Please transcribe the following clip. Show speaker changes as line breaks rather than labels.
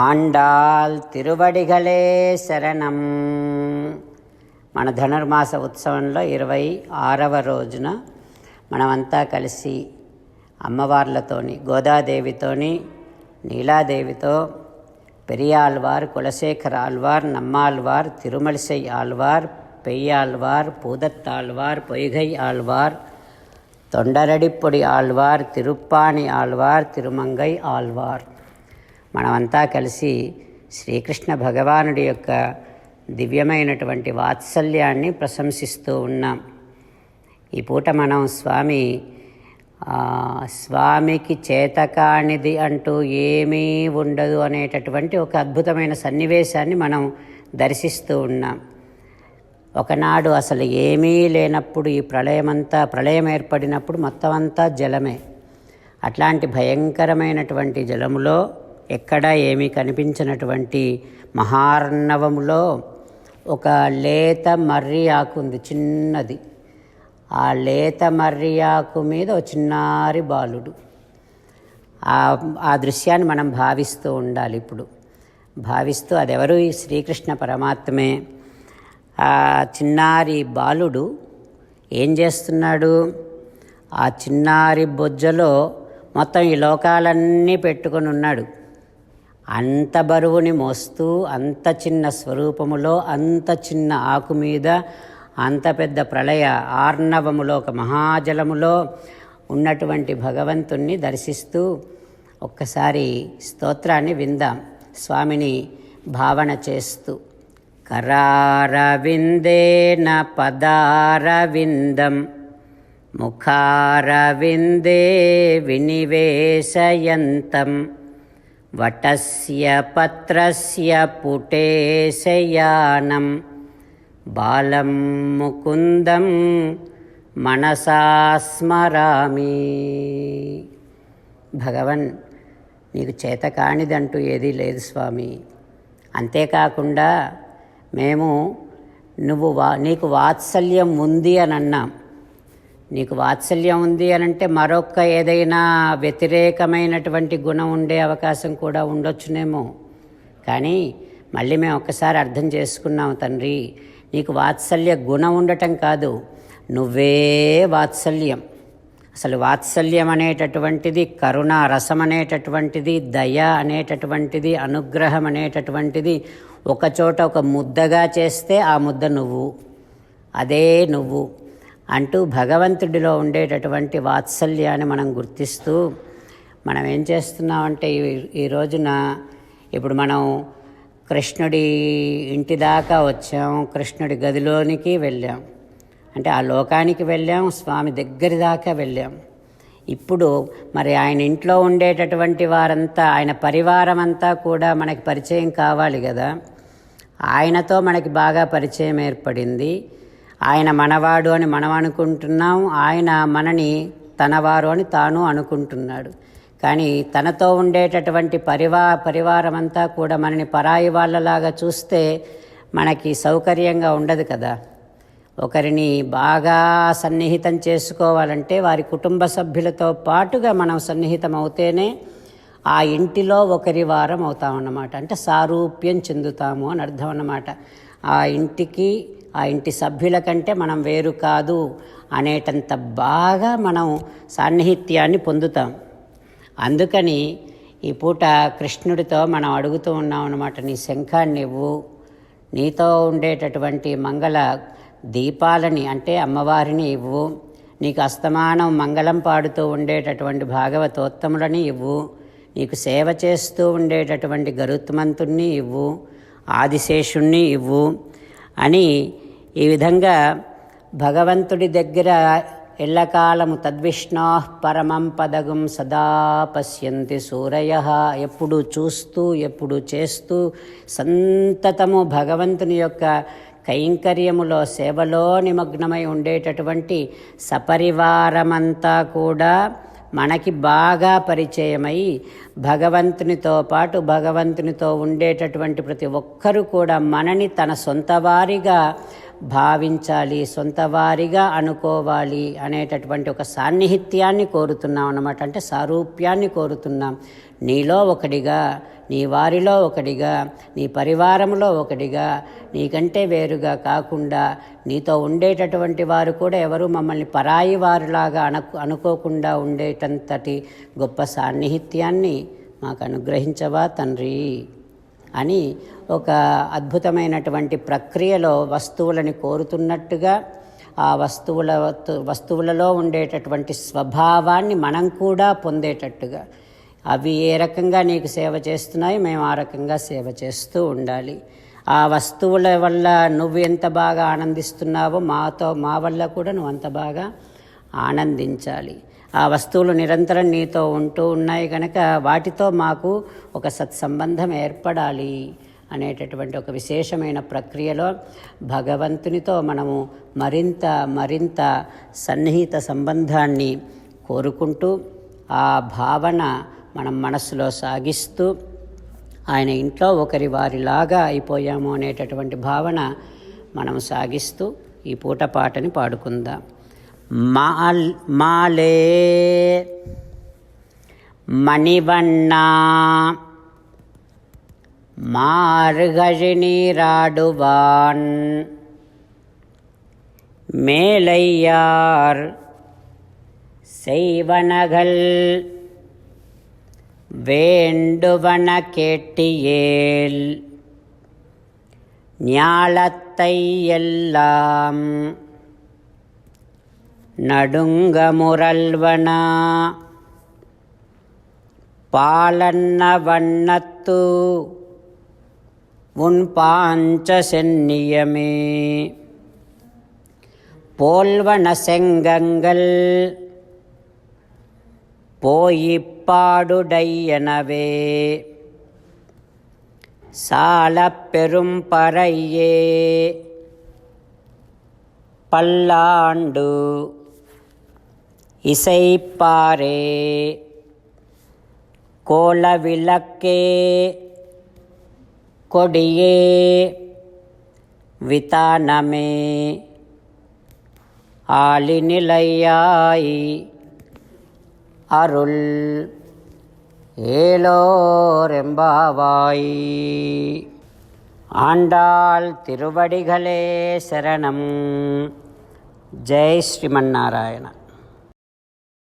ఆండాల్ తిరువడిగలే శరణం మన ధనుర్మాస ఉత్సవంలో ఇరవై ఆరవ రోజున మనమంతా కలిసి అమ్మవార్లతోని గోదాదేవితోని నీలాదేవితో పెరియాళ్వార్ కులశేఖర్ ఆళ్వార్ నమ్మాల్వార్ తిరుమలిసై ఆళ్వార్ పెయ్యాల్వార్ పూదత్తాళ్వార్ పొయ్గై ఆళ్వార్ తొండరడిప్పొడి ఆళ్వార్ తిరుప్పాణి ఆళ్వార్ తిరుమంగై ఆళ్వార్ మనమంతా కలిసి శ్రీకృష్ణ భగవానుడి యొక్క దివ్యమైనటువంటి వాత్సల్యాన్ని ప్రశంసిస్తూ ఉన్నాం. ఈ పూట మనం స్వామి స్వామికి చేతకానిది అంటూ ఏమీ ఉండదు అనేటటువంటి ఒక అద్భుతమైన సన్నివేశాన్ని మనం దర్శిస్తూ ఉన్నాం. ఒకనాడు అసలు ఏమీ లేనప్పుడు ఈ ప్రళయమంతా ప్రళయం ఏర్పడినప్పుడు మొత్తం అంతా జలమే. అట్లాంటి భయంకరమైనటువంటి జలములో ఎక్కడా ఏమీ కనిపించినటువంటి మహార్ణవములో ఒక లేత మర్రి ఆకు ఉంది చిన్నది. ఆ లేత మర్రి ఆకు మీద ఒక చిన్నారి బాలుడు. ఆ ఆ దృశ్యాన్ని మనం భావిస్తూ ఉండాలి ఇప్పుడు. భావిస్తూ అదెవరు? ఈ శ్రీకృష్ణ పరమాత్మే. ఆ చిన్నారి బాలుడు ఏం చేస్తున్నాడు? ఆ చిన్నారి బొజ్జలో మొత్తం ఈ లోకాలన్నీ పెట్టుకొని ఉన్నాడు. అంత బరువుని మోస్తూ అంత చిన్న స్వరూపములో అంత చిన్న ఆకు మీద అంత పెద్ద ప్రళయ ఆర్ణవములో ఒక మహాజలములో ఉన్నటువంటి భగవంతుణ్ణి దర్శిస్తూ ఒక్కసారి స్తోత్రాన్ని విందాం. స్వామిని భావన చేస్తూ కరారవిందేన పదారవిందం ముఖారవిందే వినివేశయంతం వటస్య పత్రస్య పుటే శయానం బాలం ముకుందం మనసా స్మరామి. భగవన్ నీకు చేత కానిదంటూ ఏదీ లేదు స్వామి. అంతేకాకుండా మేము నువ్వు వా నీకు వాత్సల్యం ఉంది అని అన్నాం నీకు వాత్సల్యం ఉంది అని అంటే మరొక ఏదైనా వ్యతిరేకమైనటువంటి గుణం ఉండే అవకాశం కూడా ఉండొచ్చునేమో. కానీ మళ్ళీ మేము ఒక్కసారి అర్థం చేసుకున్నాం తండ్రి నీకు వాత్సల్య గుణం ఉండటం కాదు నువ్వే వాత్సల్యం. అసలు వాత్సల్యం అనేటటువంటిది కరుణ రసం అనేటటువంటిది దయ అనేటటువంటిది అనుగ్రహం అనేటటువంటిది ఒకచోట ఒక ముద్దగా చేస్తే ఆ ముద్ద నువ్వు అదే నువ్వు. అంటూ భగవంతుడిలో ఉండేటటువంటి వాత్సల్యాన్ని మనం గుర్తిస్తూ మనం ఏం చేస్తున్నామంటే ఈ ఈ రోజున ఇప్పుడు మనం కృష్ణుడి ఇంటి దాకా వచ్చాం కృష్ణుడి గదిలోనికి వెళ్ళాం. అంటే ఆ లోకానికి వెళ్ళాం స్వామి దగ్గరి దాకా వెళ్ళాం. ఇప్పుడు మరి ఆయన ఇంట్లో ఉండేటటువంటి వారంతా ఆయన పరివారం అంతా కూడా మనకి పరిచయం కావాలి కదా. ఆయనతో మనకి బాగా పరిచయం ఏర్పడింది. ఆయన మనవాడు అని మనం అనుకుంటున్నాం ఆయన మనని తనవారు అని తాను అనుకుంటున్నాడు. కానీ తనతో ఉండేటటువంటి పరివా పరివారం అంతా కూడా మనని పరాయి వాళ్ళలాగా చూస్తే మనకి సౌకర్యంగా ఉండదు కదా. ఒకరిని బాగా సన్నిహితం చేసుకోవాలంటే వారి కుటుంబ సభ్యులతో పాటుగా మనం సన్నిహితం అవుతేనే ఆ ఇంటిలో ఒకరి వారం అవుతామన్నమాట. అంటే సారూప్యం చెందుతాము అని అర్థం అన్నమాట. ఆ ఇంటికి ఆ ఇంటి సభ్యుల కంటే మనం వేరు కాదు అనేటంత బాగా మనం సాన్నిహిత్యాన్ని పొందుతాం. అందుకని ఈ పూట కృష్ణుడితో మనం అడుగుతూ ఉన్నాం అన్నమాట నీ శంఖాన్ని ఇవ్వు. నీతో ఉండేటటువంటి మంగళ దీపాలని అంటే అమ్మవారిని ఇవ్వు. నీకు అస్తమానం మంగళం పాడుతూ ఉండేటటువంటి భాగవతోత్తములని ఇవ్వు. నీకు సేవ చేస్తూ ఉండేటటువంటి గరుత్మంతుణ్ణి ఇవ్వు. ఆదిశేషుణ్ణి ఇవ్వు. అని ఈ విధంగా భగవంతుడి దగ్గర ఎల్లకాలము తద్విష్ణో పరమం పదగం సదా పశ్యంతి సూరయ. ఎప్పుడు చూస్తూ ఎప్పుడు చేస్తూ సంతతము భగవంతుని యొక్క కైంకర్యములో సేవలో నిమగ్నమై ఉండేటటువంటి సపరివారమంతా కూడా మనకి బాగా పరిచయమై భగవంతునితో పాటు భగవంతునితో ఉండేటటువంటి ప్రతి ఒక్కరూ కూడా మనని తన సొంత వారిగా భావించాలి సొంత వారిగా అనుకోవాలి అనేటటువంటి ఒక సాన్నిహిత్యాన్ని కోరుతున్నాం అన్నమాట. అంటే సారూప్యాన్ని కోరుతున్నాం. నీలో ఒకడిగా నీ వారిలో ఒకడిగా నీ పరివారంలో ఒకడిగా నీకంటే వేరుగా కాకుండా నీతో ఉండేటటువంటి వారు కూడా ఎవరు మమ్మల్ని పరాయి వారిలాగా అనుకు అనుకోకుండా ఉండేటంతటి గొప్ప సాన్నిహిత్యాన్ని మాకు అనుగ్రహించవా తండ్రి? అని ఒక అద్భుతమైనటువంటి ప్రక్రియలో వస్తువులని కోరుతున్నట్టుగా ఆ వస్తువుల వస్తువులలో ఉండేటటువంటి స్వభావాన్ని మనం కూడా పొందేటట్టుగా. అవి ఏ రకంగా నీకు సేవ చేస్తున్నాయి మేము ఆ రకంగా సేవ చేస్తూ ఉండాలి. ఆ వస్తువుల వల్ల నువ్వు ఎంత బాగా ఆనందిస్తున్నావో మాతో మా వల్ల కూడా నువ్వు అంత బాగా ఆనందించాలి. ఆ వస్తువులు నిరంతరం నీతో ఉంటూ ఉన్నాయి కనుక వాటితో మాకు ఒక సత్సంబంధం ఏర్పడాలి అనేటటువంటి ఒక విశేషమైన ప్రక్రియలో భగవంతునితో మనము మరింత మరింత సన్నిహిత సంబంధాన్ని కోరుకుంటూ ఆ భావన మనం మనస్సులో సాగిస్తూ ఆయన ఇంట్లో ఒకరి వారిలాగా అయిపోయాము అనేటటువంటి భావన మనం సాగిస్తూ ఈ పూట పాటని పాడుకుందాం. மால் மாலே. மணிவண்ணா. மார்கழி நீராடுவான் மேலையார் செய்வனகள். வேண்டுவன கேட்டியேல் ஞாலத்தை எல்லாம் நடுங்க முரல்வனா பாலன்ன வண்ணத்து உன் பாஞ்ச சென்னியமே போல்வன செங்கங்கள் போயிப்பாடுடையனவே சாலப் பெரும் பறையே. பல்லாண்டு இசைப்பாரே. கோலவிளக்கே. கொடியே. விதானமே. ஆளிநிலையாய். அருள். ஏலோரெம்பாவாய். ஆண்டாள் திருவடிகளே சரணம். ஜெய் ஸ்ரீமன்னாராயணன்